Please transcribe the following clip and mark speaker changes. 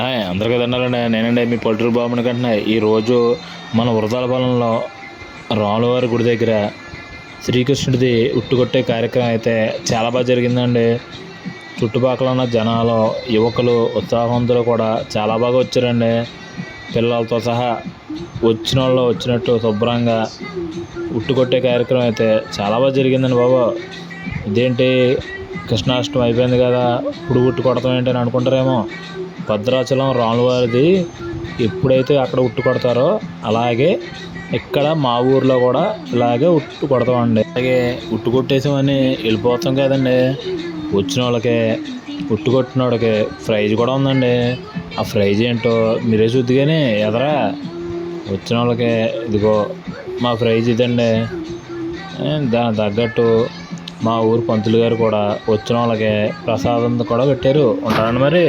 Speaker 1: Hi అందరికీ దండాలండి నేనండి మీ పల్లెటూరు బాబుని కంటున్నా. ఈరోజు మన వృధాలపాలెంలో రాములవారి గుడి దగ్గర శ్రీకృష్ణుడిది ఉట్టుకొట్టే కార్యక్రమం అయితే చాలా బాగా జరిగిందండి. చుట్టుపక్కల ఉన్న జనాలు యువకులు ఉత్సాహవంతులు కూడా చాలా బాగా వచ్చారండి. పిల్లలతో సహా వచ్చిన వాళ్ళు వచ్చినట్టు శుభ్రంగా ఉట్టుకొట్టే కార్యక్రమం అయితే చాలా బాగా జరిగిందండి బాబు. ఇదేంటి కృష్ణాష్టమి అయిపోయింది కదా ఇప్పుడు ఉట్టు కొడతాం ఏంటి అని అనుకుంటారేమో. భద్రాచలం రాములవారిది ఎప్పుడైతే అక్కడ ఉట్టు కొడతారో అలాగే ఇక్కడ మా ఊర్లో కూడా ఇలాగే ఉట్టు కొడతామండి అలాగే ఉట్టు కొట్టేసామని వెళ్ళిపోతాం కదండి. వచ్చిన వాళ్ళకి ఉట్టు కొట్టిన వాళ్ళకి ప్రైజ్ కూడా ఉందండి. ఆ ప్రైజ్ ఏంటో మీరే చూద్ది కానీ ఎదరా? వచ్చిన వాళ్ళకి ఇదిగో మా ప్రైజ్ ఇదండి. ఏ, దానికి తగ్గట్టు మా ఊరు పంతులు గారు కూడా వచ్చిన వాళ్ళకి ప్రసాదం కూడా పెట్టారు. ఉంటారండి మరి?